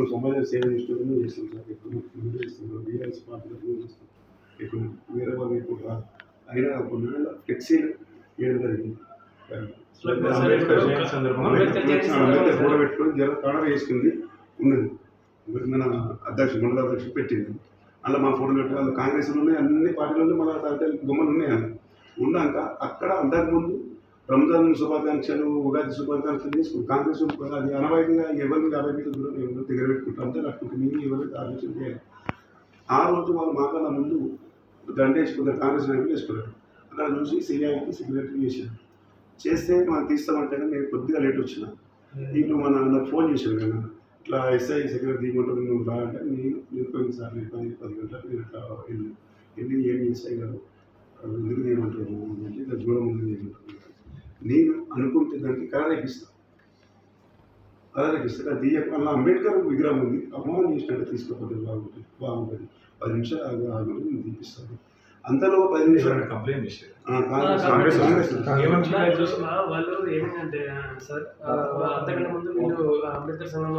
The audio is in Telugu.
మనం సమాజ సేవ చేస్తున్నాము చేస్తాం సార్ ఎక్కువ ముందు చేస్తున్నాం బీఆర్ఎస్ పార్టీలో ముందు చేస్తాం ఎక్కువ వేరే వాళ్ళు ఎక్కువ అయినా కొన్ని వేల ఫ్లెక్సీలు వేయడం జరిగింది జర కాడ వేసుకుంది ఉన్నది మరి మన అధ్యక్షుడు మండల అధ్యక్షుడు పెట్టింది అలా మా ఫోటో పెట్టి వాళ్ళు కాంగ్రెస్లో ఉన్నాయి అన్ని పార్టీలలో మన అంటే బొమ్మలు ఉన్నాయి అన్న ఉన్నాక అక్కడ అంతకుముందు రంజాన్ శుభాకాంక్షలు ఉగాది శుభాకాంక్షలు తీసుకుని కాంగ్రెస్ అది అనవాయితీగా ఎవరి మీద యాభై మీటర్ల దూరం ఎవరు దగ్గర పెట్టుకుంటారు అంతే కట్టుకుంటే మేము ఆలోచన చేయాలి. ఆ రోజు వాళ్ళు మాకన్నా ముందు దండ కాంగ్రెస్ నాయకులు వేసుకున్నారు. అక్కడ చూసి సిఐకి సెక్రటరీ చేశారు. చేస్తే మనం తీస్తామంటే నేను కొద్దిగా లేట్ వచ్చిన. ఇప్పుడు మన నాకు ఫోన్ చేశాను నేను ఇట్లా ఎస్ఐ సెక్రటరీ దిగుంటుంది నువ్వు రా అంటే నేను నేను సార్ నేను పది పది గంటలకు నేను ఇట్లా వెళ్ళి వెళ్ళి ఏం ఎస్ఐ గారు అది ఎందుకు చేయమంటారు అంటే దాని దూరం ఉంది చేయమంటారు నేను అనుకుంటే దానికి కలరేపిస్తాను కలరేపిస్తే అది అలా అంబేద్కర్ విగ్రహం ఉంది. చేసినట్టు తీసుకోకపోతే బాగుంటుంది. బాగుంటుంది. పది నిమిషాలు ఆగి ఆగి నేను తీపిస్తాను. అంతలో పది నిమిషాలు. కంప్లైంట్ చేశారు? వాళ్ళు ఏమైందంటే సార్ అంతకంటే ముందు వీళ్ళు అంబేద్కర్ సంఘం వాళ్ళు